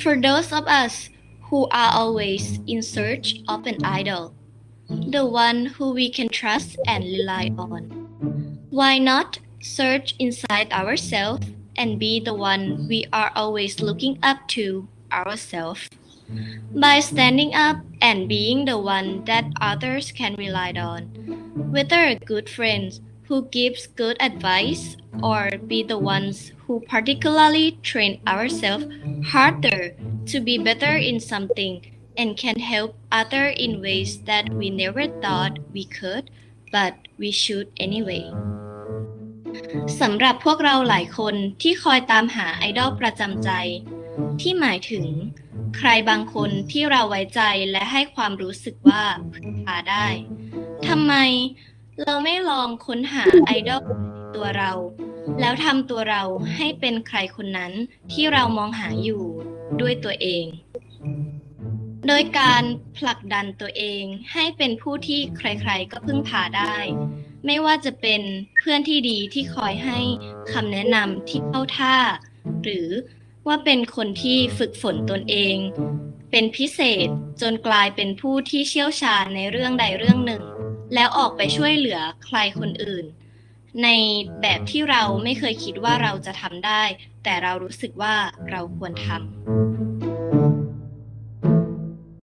For those of us who are always in search of an idol, the one who we can trust and rely on, why not search inside ourselves and be the one we are always looking up to ourselves? By standing up and being the one that others can rely on, whether good friend who gives good advice or be the ones who particularly train ourselves harder to be better in something and can help other in ways that we never thought we could but we should anyway สำหรับพวกเราหลายคนที่คอยตามหาไอดอลประจำใจ ที่หมายถึง ใครบางคนที่เราไว้ใจและให้ความรู้สึกว่าพึ่งพาได้ทำไม เราไม่ลองค้นหาไอดอลตัวเรา แล้วทำตัวเราให้เป็นใครคนนั้นที่เรามองหาอยู่ด้วยตัวเอง โดยการผลักดันตัวเองให้เป็นผู้ที่ใครๆ ก็พึ่งพาได้ ไม่ว่าจะเป็นเพื่อนที่ดีที่คอยให้คำแนะนำที่เข้าท่า หรือว่าเป็นคนที่ฝึกฝนตนเอง เป็นพิเศษจนกลายเป็นผู้ที่เชี่ยวชาญในเรื่องใดเรื่องหนึ่ง แล้วออกไปช่วยเหลือใครคนอื่น ในแบบที่เราไม่เคยคิดว่าเราจะทำได้ แต่เรารู้สึกว่าเราควรทำ